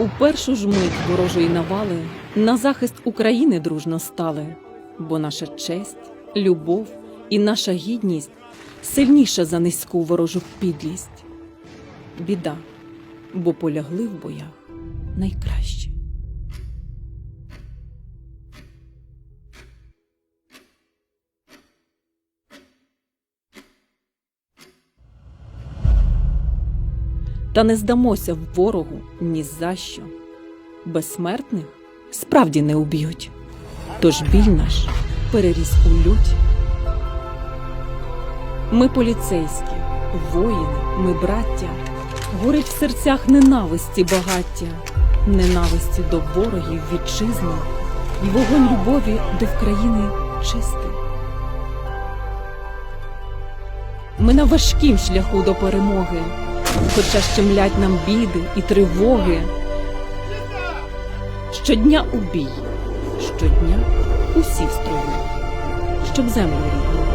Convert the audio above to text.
У першу ж мить ворожої навали на захист України дружно стали, бо наша честь, любов і наша гідність сильніша за низьку ворожу підлість. Біда, бо полягли в боях найкращі. Та не здамося ворогу ні за що. Безсмертних справді не уб'ють. Тож біль наш переріс у лють. Ми поліцейські, воїни, ми браття, горить в серцях ненависті багаття, ненависті до ворогів вітчизни, і вогонь любові до вкраїни чистий. Ми на важкім шляху до перемоги, хоча щемлять нам біди і тривоги. Щодня у бій, щодня усі в строю, щоб землю рідну